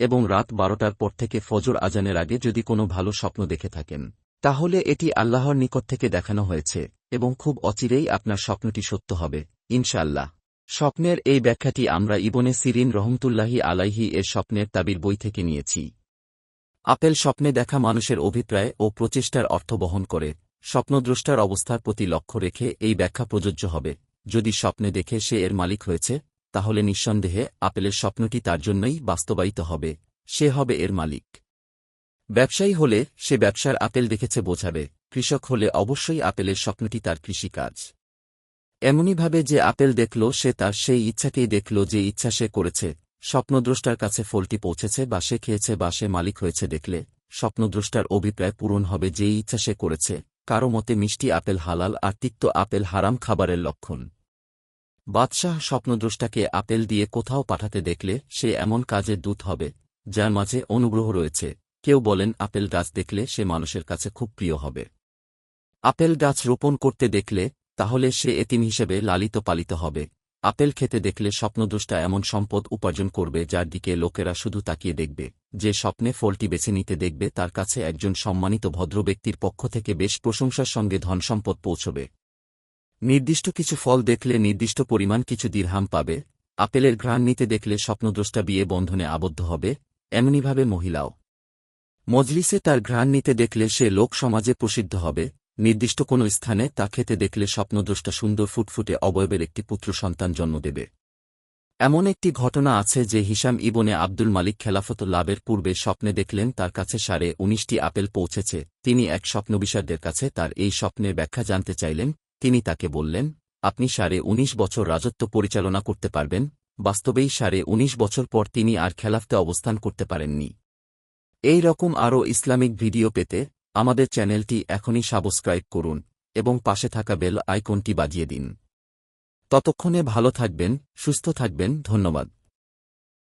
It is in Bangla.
এবং রাত বারোটার পর থেকে ফজর আজানের আগে যদি কোনো ভালো স্বপ্ন দেখে থাকেন, তাহলে এটি আল্লাহর নিকট থেকে দেখানো হয়েছে এবং খুব অচিরেই আপনার স্বপ্নটি সত্য হবে, ইনশাআল্লাহ। স্বপ্নের এই ব্যাখ্যাটি আমরা ইবনে সিরিন রহমতুল্লাহি আলাইহি এর স্বপ্নের তাবির বই থেকে নিয়েছি। আপেল স্বপ্নে দেখা মানুষের অভিপ্রায় ও প্রচেষ্টার অর্থ বহন করে, স্বপ্নদ্রষ্টার অবস্থার প্রতি লক্ষ্য রেখে এই ব্যাখ্যা প্রযোজ্য হবে। যদি স্বপ্নে দেখে সে এর মালিক হয়েছে তাহলে নিঃসন্দেহে আপেলের স্বপ্নটি তার জন্যই বাস্তবায়িত হবে। সে হবে এর মালিক। ব্যবসায়ী হলে সে ব্যবসার আপেল দেখেছে বোঝাবে। কৃষক হলে অবশ্যই আপেলের স্বপ্নটি তার কৃষিকাজ। এমনইভাবে যে আপেল দেখল সে তার সেই ইচ্ছাকেই দেখল যে ইচ্ছা সে করেছে। স্বপ্নদ্রষ্টার কাছে ফলটি পৌঁছেছে বা সে খেয়েছে বা সে মালিক হয়েছে দেখলে স্বপ্নদ্রষ্টার অভিপ্রায় পূরণ হবে যেই ইচ্ছা সে করেছে। কারও মতে মিষ্টি আপেল হালাল আর তিক্ত আপেল হারাম খাবারের লক্ষণ। বাদশাহ স্বপ্নদ্রষ্টাকে আপেল দিয়ে কোথাও পাঠাতে দেখলে সে এমন কাজের দূত হবে, যার মাঝে অনুগ্রহ রয়েছে। কেউ বলেন, আপেল গাছ দেখলে সে মানুষের কাছে খুব প্রিয় হবে। আপেল গাছ রোপণ করতে দেখলে, তাহলে সে এতিম হিসেবে লালিত পালিত হবে। আপেল খেতে দেখলে স্বপ্নদ্রষ্টা এমন সম্পদ উপার্জন করবে, যার দিকে লোকেরা শুধু তাকিয়ে দেখবে। যে স্বপ্নে ফলটি বেছে নিতে দেখবে, তার কাছে একজন সম্মানিত ভদ্র ব্যক্তির পক্ষ থেকে বেশ প্রশংসার সঙ্গে ধনসম্পদ পৌঁছবে। নির্দিষ্ট কিছু ফল দেখলে নির্দিষ্ট পরিমাণ কিছু দীর্হাম পাবে, আপেলের ঘ্রাণ নিতে দেখলে স্বপ্নদ্রষ্টা বিয়ে বন্ধনে আবদ্ধ হবে, এমনিভাবে মহিলাও। মজলিসে তার ঘ্রাণ নিতে দেখলে সে লোক সমাজে প্রসিদ্ধ হবে, নির্দিষ্ট কোনো স্থানে তা খেতে দেখলে স্বপ্নদ্রষ্টা সুন্দর ফুটফুটে অবয়বের একটি পুত্র সন্তান জন্ম দেবে। এমন একটি ঘটনা আছে যে হিসাম ইবনে আব্দুল মালিক খেলাফত লাভের পূর্বে স্বপ্নে দেখলেন তার কাছে সাড়ে উনিশটি আপেল পৌঁছেছে, তিনি এক স্বপ্নবিশারদের কাছে তার এই স্বপ্নের ব্যাখ্যা জানতে চাইলেন তিনি তাকে বললেন, আপনি সাড়ে উনিশ বছর রাজত্ব পরিচালনা করতে পারবেন, বাস্তবেই সাড়ে উনিশ বছর পর তিনি আর খেলাফতে অবস্থান করতে পারেননি। এই রকম আরও ইসলামিক ভিডিও পেতে আমাদের চ্যানেলটি এখনই সাবস্ক্রাইব করুন এবং পাশে থাকা বেল আইকনটি বাজিয়ে দিন। ততক্ষণে ভালো থাকবেন, সুস্থ থাকবেন, ধন্যবাদ।